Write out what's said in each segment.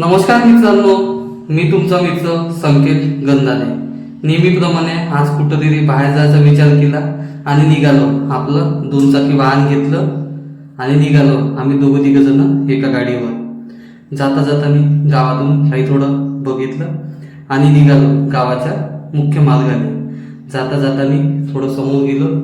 नमस्कार मित्रांनो मी तुमचा मित्र संकेत गंधाने. नेहमीप्रमाणे आज कुठंतरी बाहेर जायचा विचार केला आणि निघालो. आपलं दोन चाकी वाहन घेतलं आणि निघालो. आम्ही दोघं तिघ जण एका गाडीवर. जाता जाता मी गावातून काही थोडं बघितलं आणि निघालो गावाच्या मुख्य मार्गाने. जाता जाता मी थोडं समोर गेलो.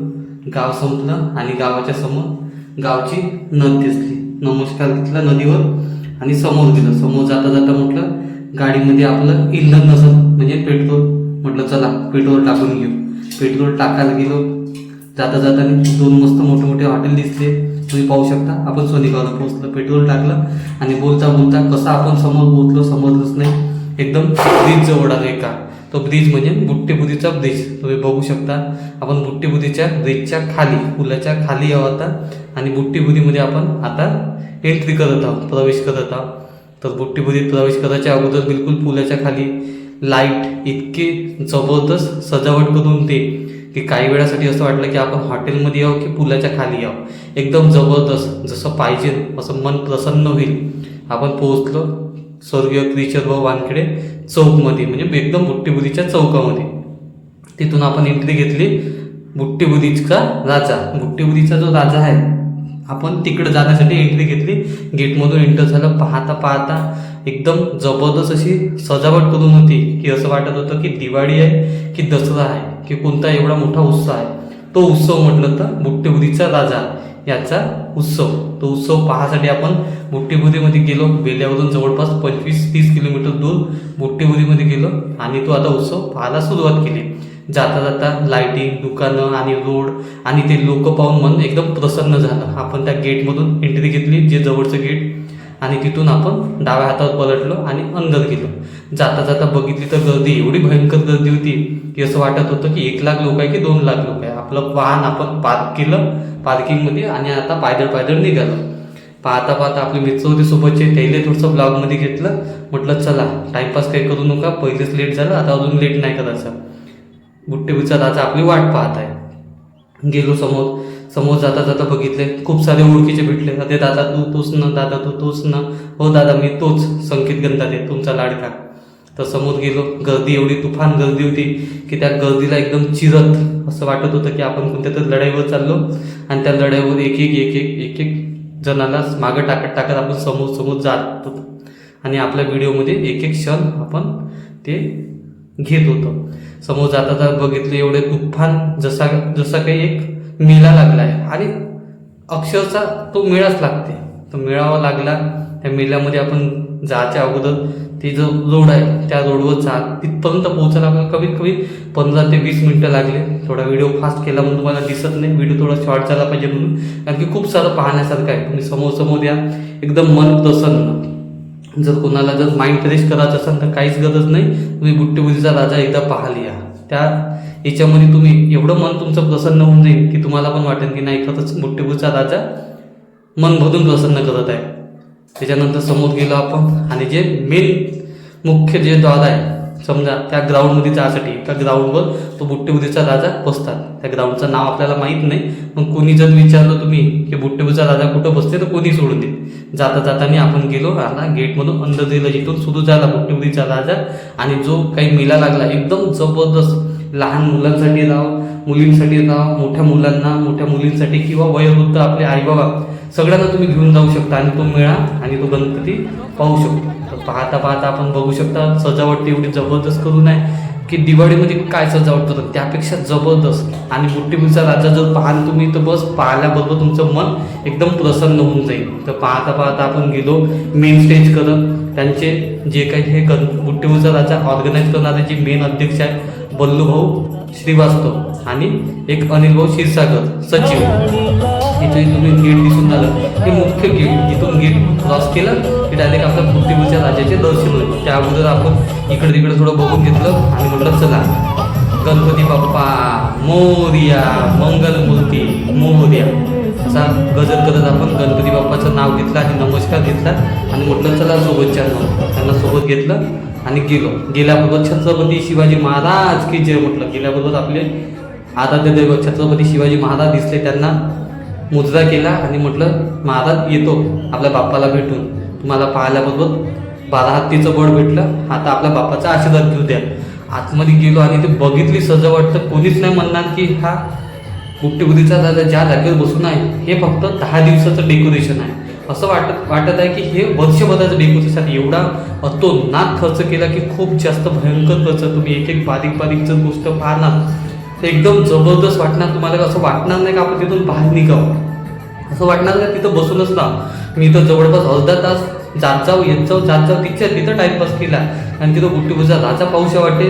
गाव संपलं आणि गावाच्या समोर गावची नद दिसली. नमस्कार घेतला नदीवर आणि समोर गेलो समोर जाता जाता म्हटलं गाडीमध्ये आपलं इंधन नसत म्हणजे पेट्रोल म्हटलं चला पेट्रोल टाकून घेऊ. पेट्रोल टाकायला गेलो. जाता जाता दोन मस्त मोठे मोठे हॉटेल दिसले. तुम्ही पाहू शकता आपण सोनेगावला पोहोचलो. पेट्रोल टाकलं आणि बोलता बोलता कसं आपण समोर पोहोचलो समजलंच नाही. एकदम ब्रिज जवळ आलो एका. तो ब्रिज म्हणजे बुट्टेबुदीचा ब्रिज. तुम्ही बघू शकता आपण बुट्टेबुदीच्या ब्रिजच्या खाली पुलाच्या खाली आहोत आता. आणि बुट्टेबुदीमध्ये आपण आता एंट्री करत आहोत प्रवेश करत आहोत तर बुट्टीबुरीत प्रवेश करायच्या अगोदर बिलकुल पुलाच्या खाली लाइट इतके जबरदस्त सजावट करून ते की काही वेळासाठी असं वाटलं की आपण हॉटेलमध्ये यावं की पुलाच्या खाली यावं एकदम जबरदस्त जसं पाहिजे असं मन प्रसन्न होईल. आपण पोहोचलो स्वर्गीय क्रिचरभाऊ वानखेडे चौकमध्ये म्हणजे एकदम बुट्टीबुरीच्या चौकामध्ये. तिथून आपण एंट्री घेतली बुट्टीबुरीचा राजा. बुट्टीबुरीचा जो राजा आहे आपण तिकडे जाण्यासाठी एंट्री घेतली. गेटमधून एंटर झालं. पाहता पाहता एकदम जबरदस्त अशी सजावट करून होती की असं वाटत होतं की दिवाळी आहे की दसरा आहे की कोणता एवढा मोठा उत्सव आहे. तो उत्सव म्हटलं तर बुट्टेबुदीचा राजा याचा उत्सव. तो उत्सव पाहण्यासाठी आपण बुट्टेबुदीमध्ये गेलो. बेल्यावरून जवळपास पंचवीस तीस किलोमीटर दूर बुट्टेबुदीमध्ये गेलो आणि तो आता उत्सव पाहायला सुरुवात केली. जाता जाता लाईटिंग दुकानं आणि रोड आणि ते लोक पाहून मन एकदम प्रसन्न झालं. आपण त्या गेटमधून एंट्री घेतली जे जवळचं गेट आणि तिथून आपण डाव्या हातावर पलटलो आणि अंदर गेलो. जाता जाता बघितली तर गर्दी एवढी भयंकर गर्दी होती की असं वाटत होतं की एक लाख लोक आहे की दोन लाख लोक आहे. आपलं वाहन आपण पार्क केलं पार्किंगमध्ये आणि आता पायदळ पायदळ निघालो. पाहता पाहता आपले मित्र होते सोबतचे त्याला थोडंसं ब्लॉगमध्ये घेतलं. म्हटलं चला टाईमपास काही करू नका. पहिलेच लेट झालं आता अजून लेट नाही करायचं. बुट्टेबुचा राजा आपली वाट पाहत आहे. गेलो समोर समोर जाता जाता बघितले खूप सारे ओळखीचे भेटले. अरे दादा तू तोच ना दादा तू तोच ना. हो दादा मी तोच संकेत गंधा दे तुमचा लाडका. तर समोर गेलो गर्दी एवढी तुफान गर्दी होती की त्या गर्दीला एकदम चिरत असं वाटत होतं की आपण कोणत्या तरी लढाईवर चाललो आणि त्या लढाईवर एक एक एक एक एक एक जणाला मागं टाकत टाकत आपण समोर समोर जात होतो. आणि आपल्या व्हिडिओमध्ये एक एक क्षण आपण ते घेत होतो. समोर जाता जाता बघितले एवढे तुफान जसा जसा काही एक मेळा लागला आहे आणि अक्षरशः तो मेळाच लागते. तो मेळावा लागला त्या मेळ्यामध्ये आपण जायच्या अगोदर ते जो रोड आहे त्या रोडवर जा तिथपर्यंत पोहोचायला आपल्याला कमीत कमी पंधरा ते वीस मिनटं लागले. थोडा व्हिडिओ फास्ट केला म्हणून तुम्हाला दिसत नाही. व्हिडिओ थोडा शॉर्ट झाला पाहिजे म्हणून. कारण की खूप सारं पाहण्यासारखं आहे. तुम्ही समोर समोर या. एकदम मन प्रसन्न जर कोणाला जर माइंड फ्रेश करायचं असेल तर काहीच गरज नाही. तुम्ही बुट्टीबुद्धीचा राजा एकदा पाहाल या. त्या याच्यामध्ये तुम्ही एवढं मन तुमचं प्रसन्न होऊन जाईल की तुम्हाला पण वाटेल की नाही खरंच बुट्टीबुद्धीचा राजा मन भरून प्रसन्न करत आहे. त्याच्यानंतर समोर गेलो आपण. आणि जे मेन मुख्य जे द्वार आहे समजा त्या ग्राउंडमध्ये जायसाठी त्या ग्राउंडवर तो बुट्टेबुद्धीचा राजा बसतात. त्या ग्राउंडचं नाव आपल्याला माहीत नाही पण कोणी जर विचारलं तुम्ही की बुट्टेबुद्धीचा राजा कुठं बसते तर कोणी सोडून देत. जाता जाताना आपण गेलो आता गेटमधून अंदर गेलं जिथून सुरू झाला बुट्टेबुद्धीचा राजा आणि जो काही मेला लागला एकदम जबरदस्त लहान मुलांसाठी राव मुलींसाठी राव मोठ्या मुलांना मोठ्या मुलींसाठी किंवा वयोवृद्ध आपले आईबाबा सगळ्यांना तुम्ही घेऊन जाऊ शकता आणि तो मेळा आणि तो गणपती पाहू शकतो. पाहता पाहता आपण बघू शकता सजावट एवढी जबरदस्त करून आहे की दिवाळीमध्ये काय सजावट करतात त्यापेक्षा जबरदस्त. आणि बुट्टीबुचा राजा जर पाहाल तुम्ही तर बस पाहिल्याबरोबर तुमचं मन एकदम प्रसन्न होऊन जाईल. तर पाहता पाहता आपण गेलो मेन स्टेज करत त्यांचे जे काही हे कर बुट्टीबुचा राजा ऑर्गनाईज करणारे जे मेन अध्यक्ष आहेत बल्लूभाऊ श्रीवास्तव आणि एक अनिल भाऊ क्षीरसागर सचिव. इथे तुम्ही गेट दिसून झालं. हे मुख्य गेट जिथून गेट क्रॉस केलं. की डायरेक्ट आपल्या पृथ्वीच्या राजाचे दर्शन होईल. त्या अगोदर आपण इकडे तिकडे थोडं बघून घेतलं आणि म्हटलं चला गणपती बाप्पा मोर्या मंगलमूर्ती मोर्या. असा गजर करत आपण गणपती बाप्पाचं नाव घेतलं आणि नमस्कार घेतला आणि म्हटलं चला सोबतच्या त्यांना सोबत घेतलं आणि गेलो. गेल्याबरोबर छत्रपती शिवाजी महाराज की जय म्हटलं. गेल्याबरोबर आपले आराध्य दैवत छत्रपती शिवाजी महाराज दिसले त्यांना. मुजरा केला आणि म्हटलं महाराज येतो. आपल्या बाप्पाला भेटून. तुम्हाला पाहिल्याबरोबर बारा हत्तीचं बळ भेटलं. आता आपल्या बापाचा आशीर्वाद घेऊ द्या. आतमध्ये गेलो आणि ते बघितली सजावट तर कोणीच नाही म्हणणार की हा बुट्टीबुद्धीचा राजा ज्या जागेवर बसून आहे हे फक्त दहा दिवसाचं डेकोरेशन आहे. असं वाटत वाटत आहे की हे वर्षभराचं डेकोरेशन एवढा तो नाक खर्च केला की खूप जास्त भयंकर खर्च. तुम्ही एक एक बारीक बारीक जर गोष्ट पाहणार तर एकदम जबरदस्त वाटणार. तुम्हाला असं वाटणार नाही का आपण तिथून बाहेर निघावं? असं वाटणार नाही तिथं बसूनच ना? मी इथं जवळपास अर्धा तास जात जाऊ येत जाऊ जात जाऊ तिच्या तिथं टाइमपास केला. आणि तिथं बुट्टीबुजा राजा पाऊशा वाटे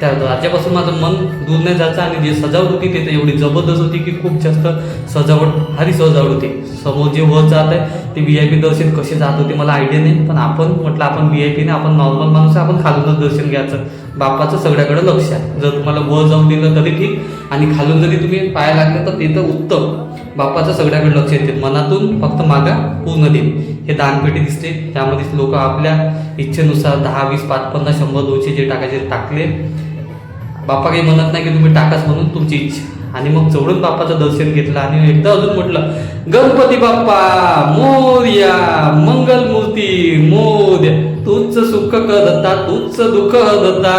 त्या राजापासून माझं मन दूर नाही जायचं आणि जे सजावट होती ते तर एवढी जबरदस्त होती की खूप जास्त सजावट भारी सजावट होती. समोर जे वर जात आहे ते व्ही आय पी दर्शन कसे जात होते मला आयडिया नाही. पण आपण म्हटलं आपण व्ही आय पीने आपण नॉर्मल माणूस आपण खालूनच दर्शन घ्यायचं. बापाचं सगळ्याकडे लक्ष आहे. जर तुम्हाला वर जाऊन दिलं तरी ठीक आणि खालून जरी तुम्ही पाया लागले तर ते तर उत्तम. बाप्पाचं सगळ्याकडे लक्ष येते. मनातून फक्त मागा पूर्ण देत हे दानपेटी दिसते. त्यामध्ये लोक आपल्या इच्छेनुसार दहा वीस पाच पन्नास शंभर दोनशे जे टाकायचे टाकले. बाप्पा काही म्हणत नाही की तुम्ही टाकाच म्हणून तुमची इच्छा. आणि मग जवळून बाप्पाचं दर्शन घेतलं आणि एकदा अजून म्हटलं गणपती बाप्पा मोर्या करता तूच दुःख दत्ता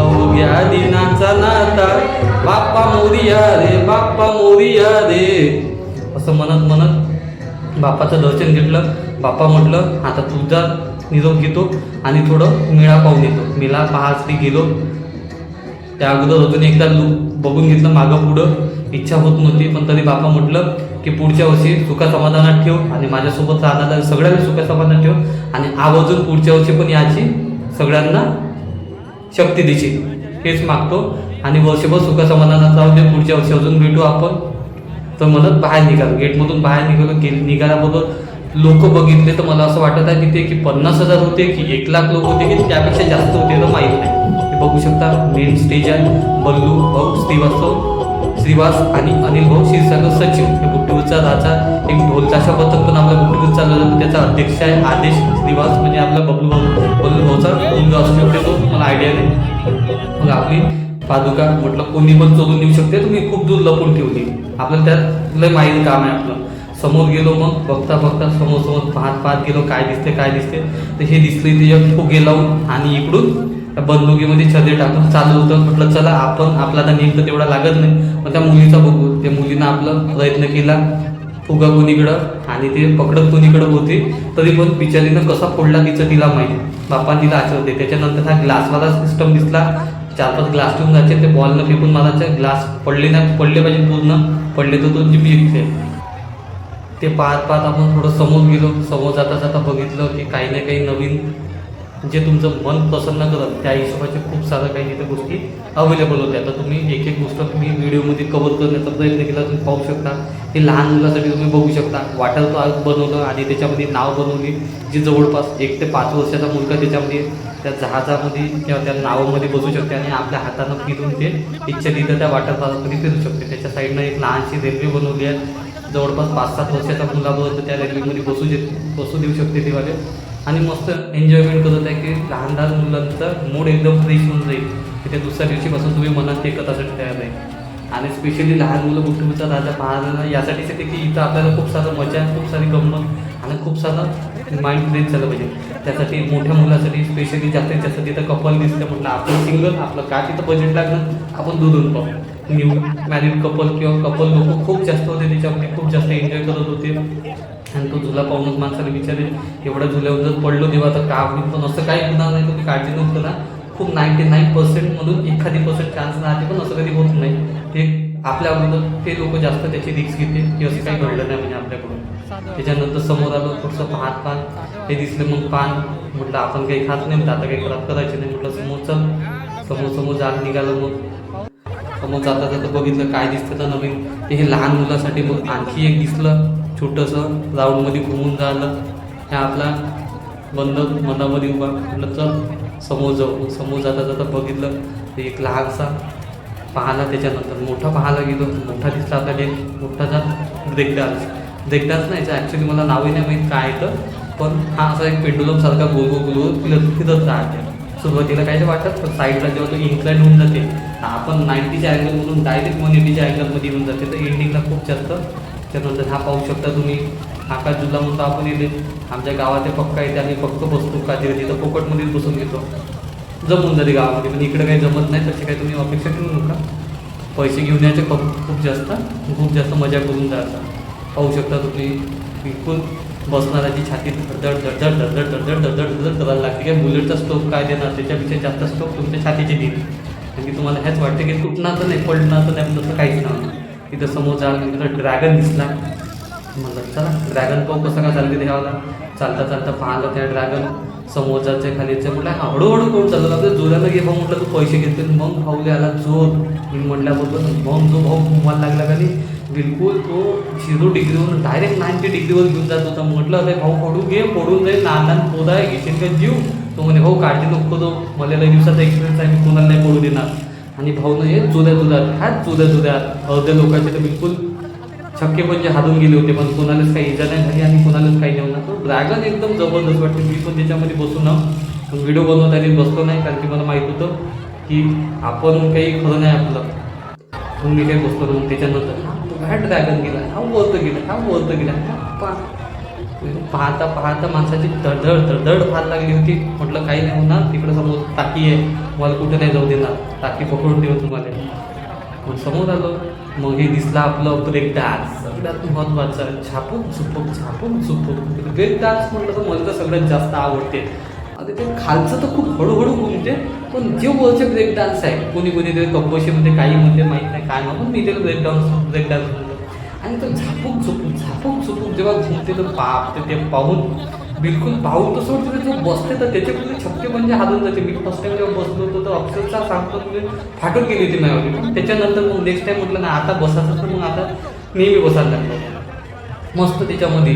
अवघ्या दिनाचा नाता. बाप्पा मोरिया रे बाप्पा मोरिया रे. असं म्हणत म्हणत बाप्पाचं दर्शन घेतलं. बाप्पा म्हटलं आता तुझा निरोप घेतो आणि थोडं मेळा पाहून येतो. मेळा पाहासाठी गेलो. त्या अगोदर अजून एकदा लू- बघून घेतलं मागं पुढं. इच्छा होत नव्हती पण तरी बापा म्हटलं की पुढच्या वर्षी सुखा समाधानात ठेव आणि माझ्यासोबत राहणाऱ्या सगळ्यांना सुखा समाधानात ठेव आणि आवर्जून पुढच्या वर्षी पण याची सगळ्यांना शक्ती दिशी. हेच मागतो. आणि वर्षभर सुखा समाधानात राहू दे. पुढच्या वर्षी अजून भेटू आपण. तर म्हणत बाहेर निघालो. गेटमधून बाहेर निघालो. गे निघाल्याबरोबर लोक बघितले तर मला असं वाटत आहे की ते की पन्नास हजार होते की एक लाख लोक होते की त्यापेक्षा जास्त होते तर माहीत नाही. हे बघू शकता. मेन स्टेज आहे बल्लू भाऊ श्रीवास्तव श्रीवास आणि अनिल भाऊ. क्षीरसागर सचिव हे बुट्टीवरचा एक ढोलताशा पथक पण आपल्या बुट्टीवर चाललं जातो. त्याचा अध्यक्ष आहे आदेश श्रीवास म्हणजे आपला बबलू भाऊ भाऊचा मुलगा असू शकते तो मला आयडिया नाही मग आपली पादुका म्हटलं कोणी पण चोरून देऊ शकते तुम्ही खूप दूर लपून ठेवली आपल्याला त्यात लय माहीत काम आहे आपलं. समोर गेलो मग बघता बघता समोर समोर पाहत पाहत गेलो काय दिसते काय दिसते तर हे दिसले ते फुगे लावून आणि इकडून त्या बंदुकीमध्ये छदे टाकून चालू होतं. म्हटलं चला आपण आपला आता नेमकं तेवढा लागत नाही. मग त्या मुलीचा बघू. त्या मुलीनं आपला प्रयत्न केला. फुगा कोणीकडं आणि ते पकडत कोणीकडं होते. तरी पण बिचारीनं कसा फोडला तिचं तिला माहिती. बाप्पा तिला आचरते त्याच्यानंतर हा ग्लासवाला सिस्टम दिसला. चार पाच ग्लास ठेवून जायचे. ते बॉलनं फेकून मारायचे. ग्लास पडले नाही पडले पाहिजे पूर्ण. पडले तर तो जिंकते ते पाहत पाहत आपण थोडं समोर गेलो. समोर जाता जाता बघितलं की काही ना काही नवीन जे तुमचं मन प्रसन्न करत त्या हिशोबाचे खूप सारं काही तिथे गोष्टी अवेलेबल होत्या. तर तुम्ही एक एक गोष्ट तुम्ही व्हिडिओमध्ये कव्हर करण्याचा प्रयत्न केला तुम्ही पाहू शकता. हे लहान मुलासाठी तुम्ही बघू शकता. वॉटर पार्क बनवलं आणि त्याच्यामध्ये नाव बनवली जी जवळपास एक ते पाच वर्षाचा मुलगा त्याच्यामध्ये त्या जहाजामध्ये किंवा त्या नावामध्ये बसू शकते आणि आपल्या हातानं फिरून ते इच्छा तिथं त्या वॉटर पार्कमध्ये फिरू शकते. त्याच्या साईडनं एक लहानशी रेल्वे बनवली आहे. जवळपास पाच सात वर्षाच्या मुलापर्यंत त्या रेल्वेमध्ये बसू दे बसू देऊ शकते ते वाले आणि मस्त एन्जॉयमेंट करत आहे की लहान लहान मुलांचा मूड एकदम फ्रेश होऊन जाईल. की त्या दुसऱ्या दिवशीपासून तुम्ही मनात ते कथासाठी तयार राहील आणि स्पेशली लहान मुलं बुटबुचा राजा पाहायला यासाठीच येते की इथं आपल्याला खूप सारं मजा खूप सारी गंमत आणि खूप सारं माइंड फ्रेश झालं पाहिजे. त्यासाठी मोठ्या मुलासाठी स्पेशली जास्तीत जास्त तिथं कपल दिसतं म्हटलं आपलं सिंगल आपलं का तिथं बजेट लागलं? आपण दुरून पाहू. न्यू मॅरिड कपल किंवा कपल लोक खूप जास्त होते त्याच्यामध्ये खूप जास्त एन्जॉय करत होते. आणि तो झुला पाहूनच माणसाला विचारेल एवढ्या झुल्यावर जर पडलो तेव्हा तर का होईल? पण असं काही होणार नाही तुम्ही काळजी नको. करा खूप नाईन्टी नाईन पर्सेंटमधून एखादी पर्सेंट चान्स राहते पण असं कधी होत नाही. ते आपल्या अगोदर ते लोक जास्त त्याची रिक्स घेते की असं काही घडलं नाही म्हणजे आपल्याकडून. त्याच्यानंतर समोर आलो थोडंसं पाहत पाहत. ते दिसलं मग पान म्हटलं आपण काही खात नाही म्हटलं आता काही खराब करायचे नाही म्हटलं समोर चल. समोर समोर जात निघालं मग. समोर जाता जाता बघितलं काय दिसतं तर नवीन. ते हे लहान मुलासाठी मग आणखी एक दिसलं छोटंसं राऊंडमध्ये घुमून झालं. हे आपला बंद मनामध्ये उभा. म्हटलं चल. समोर जाऊ. समोर जाता जाता बघितलं एक लहानसा पाहायला त्याच्यानंतर. मोठा पाहायला गेलो. मोठा दिसला आता डेट. मोठा जात ब्रेक डान्स ब्रेक डान्स नाही ॲक्च्युली मला नावही नाही माहीत काय तर. पण हा असा एक पेंडुलमसारखा गोल गोल गोल फिरत फिरत राहते. सुरुवातीला काय वाटत पण साईडला जेव्हा तो इन्क्लाइन होऊन जाते आपण नाईन्टीच्या अँगलमधून डायरेक्ट वन एटीच्या अँगलमध्ये येऊन जाते. तर एंडिंगला खूप जास्त. त्यानंतर हा पाहू शकता तुम्ही. आकाश जुला म्हणतो आपण इथे आमच्या गावात ते पक्का येते आम्ही फक्त बसतो का तिथं पोकटमध्येच बसून घेतो. जमून जाते गावामध्ये पण इकडे काही जमत नाही तसे काही तुम्ही अपेक्षा करू नका. पैसे घेऊन यायचे खूप खूप जास्त खूप जास्त मजा करून जायचा. पाहू शकता तुम्ही बिलकुल बसणाऱ्याची छाती धडधड धडधड धडधड धडधड धडधड धडधड करायला लागते. काय बुलेटचा स्टोक काय देणार त्याच्यापेक्षा जास्त स्टोक तुमच्या छातीचे देईल. कारण की तुम्हाला हेच वाटते की तुटणार तर नाही पडणार तर नाही तसं काहीच नाही तिथं समोर जायला तिथं ड्रॅगन दिसला. म्हणलं चला ड्रॅगन पाहू कसं काय चालते देवाला चालता चालता पाहिलं त्या ड्रॅगन समोर खालीचे म्हटलं हळूहळू कोण चाललं लागलं जोराला घे भाऊ म्हटलं तू पैसे घेतले. मग भाऊले आला जोर मी म्हटल्याबरोबर मग जो भाऊ घुमायला लागला खाली बिलकुल तो झिरो डिग्रीवरून डायरेक्ट नाईन्टी डिग्रीवर घेऊन जात होता. म्हटलं अरे भाऊ पडू घे पडून जाईल लहान लहान पोदा आहे घेशील का जीव? तो म्हणे भाऊ काळजी नको तो मला लई दिवसाचा एक्सपिरियन्स आहे मी कोणाला नाही पडू देणार. आणि भाऊनं हे चुद्या जोद्यात ह्याच चुद्या चुद्यात अर्ध्या लोकांचे तर बिलकुल छक्के जे हालून गेले होते पण कोणालाच काही इजा नाही झाली आणि कोणालाच काही नाही होणार. तो ड्रॅगन एकदम जबरदस्त वाटते. मी पण त्याच्यामध्ये बसून व्हिडिओ बनवताना बसलो नाही कारण की मला माहीत होतं की आपण काही खरं नाही आपलं. मग मी काही बसलो मग त्याच्यानंतर हा ड्रॅगन गेला हा वरतं गेला हा वरतं गेला. पा पाहता पाहता माणसाची धडधड धडधड फार लागली होती. म्हटलं काही नाही होणार. तिकडं समोर टाकी आहे. मला कुठं नाही जाऊ देणार. टाकी पकडून देऊ तुम्हाला. मग समोर आलो. मग हे दिसला आपलं ब्रेक डान्स सगळ्यात महत्वाचं छापून चुपूक छापून चुपूक ब्रेक म्हणजे डान्स म्हटलं तर मला तर सगळ्यात जास्त आवडते. आता ते खालचं तर खूप हळूहळू घुमते पण जे वरचे ब्रेक डान्स आहे कोणी कोणी ते कब्बशीमध्ये काही म्हणते माहीत नाही काय म्हणून मी ते ब्रेक डान्स ब्रेक डान्स म्हणतो आणि तो झापूक झुपूक झापूक झुपूक जेव्हा घुमते तर बाप ते पाहून बिलकुल भाऊ तर सोडते जो बसते तर त्याच्याकडे छक्के म्हणजे हालून जाते. मी फर्स्ट टाइम जेव्हा बसलो होतो तर अक्षरशः सांगतो म्हणजे फाटून गेली होती माझ्यावरी. पण त्याच्यानंतर मग नेक्स्ट टाइम म्हटलं ना आता बसायचं तर मग आता नेहमी बसायला लागलं. मस्त त्याच्यामध्ये.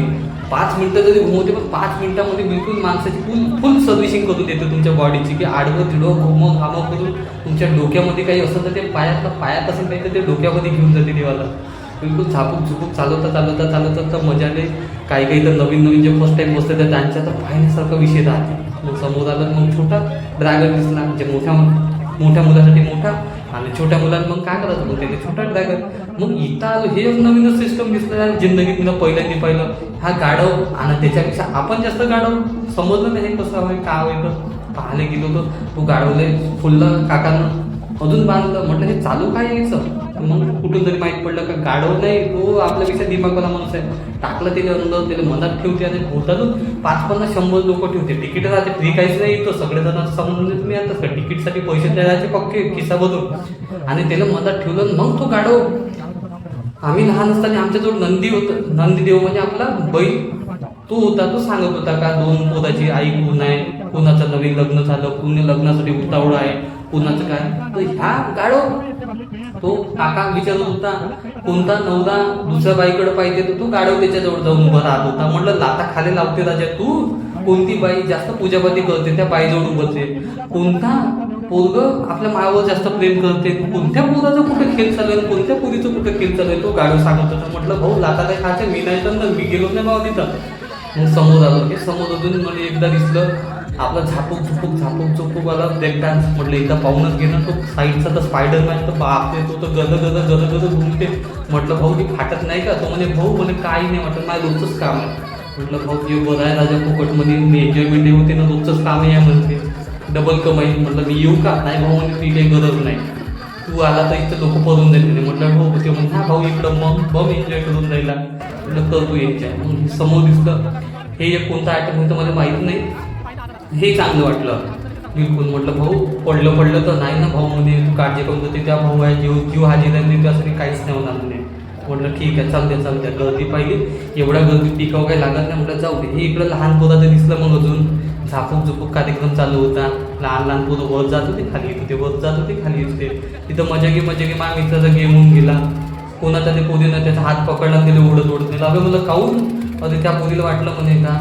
पाच मिनटं जरी घुमवते पण पाच मिनटामध्ये बिलकुल माणसाची फुल फुल सर्व्हिसिंग करून देते तुमच्या बॉडीची की आडवं तिडवं घुमव घामव करून तुमच्या डोक्यामध्ये काही असं तर ते पायातलं पायात असेल काही तर ते डोक्यामध्ये घेऊन जाते देवाला. बिलकुल झापूक झुपूक चालवता चालवता चालवता तर मजाने काही काही तर नवीन नवीन जे फर्स्ट टाइम बसते तर त्यांच्या तर पाहण्यासारखा विषय राहते. मग समोर आलं मग छोटा ड्रॅगन दिसला जे मोठ्या मोठ्या मुलासाठी मोठा आणि छोट्या मुलांना मग काय करायचं? मग त्याने छोटा ड्रॅगन मग इथं आलो हे एक नवीनच सिस्टम दिसलं आणि जिंदगीत मी पहिल्यांदा पाहिलं हा गाढव आणि त्याच्यापेक्षा आपण जास्त गाढव समजलं नाही हे कसं हवं काय हवं तर पाहायला गेलो होतो तो गाढवले फुललं काकानं अजून बांधलं. म्हटलं हे चालू काय यायचं मग कुठून तरी माहीत पडलं का गाढव नाही तो आपल्यापेक्षा दिमागवाला माणूस आहे. टाकलं त्याला अंदर त्याला मनात ठेवते आणि होतातच पाच पन्नास शंभर लोक ठेवते तिकीट राहते फ्री काहीच नाही इथं सगळेजण समजून तुम्ही आता का तिकीटसाठी पैसे द्यायचे पक्के खिसामधून आणि त्याला मनात ठेवलं आणि मग तो गाढव. आम्ही लहान असताना आमच्याजवळ नंदी होतं. नंदी देव म्हणजे आपला बैल. तो होता तो सांगत होता का दोन पोताची आई कोण आहे कोणाचं नवीन लग्न झालं कोणी लग्नासाठी उतावळ आहे. कोणाचं काय? तर ह्या गाडो तो काका विचारत होता कोणता नवरा दुसऱ्या बाईकडे पाहिजे तर तू गाडव त्याच्याजवळ जाऊन उभा राहत होता. म्हटलं लाता खाली लावते राजा तू. कोणती बाई जास्त पूजापाती करते त्या बाईजवळ उभते कोणता पोरग आपल्या मायावर जास्त प्रेम करते? कोणत्या पोराचं कुठे खेळ चालेल कोणत्या पोरीचं कुठे खेळ चालेल तो गाडो सांगत होता. म्हटलं भाऊ लाता काय खायचं? मी नाही तर मी गेलो नाही भाऊ तिथं मग समोर आलो. हे समोर अजून मला एकदा दिसलं आपलं झापूक झुपूक झापूक झुपूक आला ब्रेक डान्स म्हटलं एकदा पाहूनच गेलं तो. साईडचा तर स्पायडर मॅन तर बापरे तो तर गद गद गद गद घुमते म्हटलं भाऊ ती फाटत नाही का? तो म्हणजे भाऊ म्हणे काही नाही म्हटलं माझं रोजचंच काम आहे. म्हटलं भाऊ ते बरं आहे राजा फुकटमध्ये मी एन्जॉयमेंट होते ना रोजचंच काम आहे या म्हणते. डबल कमाई. म्हटलं मी येऊ का? नाही भाऊ म्हणजे ती काही गरज नाही. तू आला तर इथं लोक पडून जाईल म्हटलं हो ते म्हणजे भाऊ इकडं मग भाऊ एन्जॉय करून जायला म्हटलं कर तू एन्जॉय समोर दिसलं. हे एक कोणता आयटम होतं मला माहीत नाही. हे चांगलं वाटलं. बिलकुल. म्हटलं भाऊ पडलं पडलं तर नाही ना भाऊ म्हणजे तू काळजी करून जाते त्या भाऊ आहे जीव जीव हाजी जिल्हा नाही त्यासाठी काहीच नाही होणार म्हणे. म्हटलं ठीक आहे चालते चालते गर्दी पाहिजे एवढ्या गर्दी टिकाऊ काही लागत नाही. म्हटलं जाऊ दे. हे इकडं लहान पोराचं दिसलं मग अजून. झापूक झुपूक कार्यक्रम चालू होता. लहान लहान पोरं वर जात होते खाली येत होते वर जात होते खाली येत होते. तिथं मजा घे मजा घे माझ्या मित्राचा गेम होऊन गेला. कोणाचा ते पोरीनं त्याचा हात पकडला गेले त्याला ओढत ओढत नेला. अगं मला काऊन? अरे त्या पोरीला वाटलं म्हणे का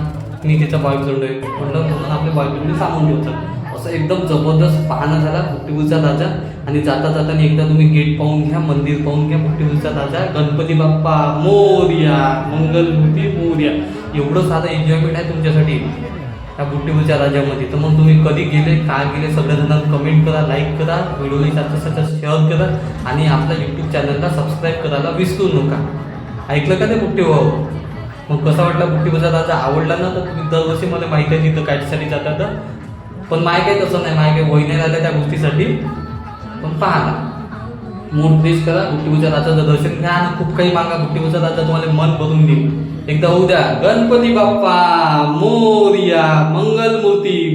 मी तिचा बॉयफ्रेंड आहे म्हटलं म्हणून आपल्या बॉयफ्रेंडने सांगून ठेवतात. असं एकदम जबरदस्त पाहणं झाला भुट्टीपूरचा राजा. आणि जाता जाताना एकदा तुम्ही गेट पाहून घ्या मंदिर पाहून घ्या भुट्टीपूरचा राजा. गणपती बाप्पा मोर्या मंगलमूर्ती मोर्या. एवढं साधं एन्जॉयमेंट आहे तुमच्यासाठी त्या बुट्टीपूरच्या राजामध्ये. तर मग तुम्ही कधी गेले काय गेले सगळ्या कमेंट करा लाईक करा व्हिडिओने सारखं शेअर करा. आणि आपल्या यूट्यूब चॅनलला सबस्क्राईब करायला विसरू नका. ऐकलं का ते बुट्टी भाऊ मग कसा वाटला बुट्टी बजाराचा आवडला ना तर तुम्ही दरवर्षी मला माहिती आहे तिथं कायच्यासाठी जातात तर. पण माय काही तसं नाही माय काही वय नाही राहिलं त्या गोष्टीसाठी. पण पहा ना. मूड फ्रेश करा बुट्टी बजाराचं दर्शन घ्या आणि खूप काही मागा बुट्टी राजा तुम्हाला मन भरून देईल. एकदा उद्या गणपती बाप्पा मोर्या मंगलमूर्ती.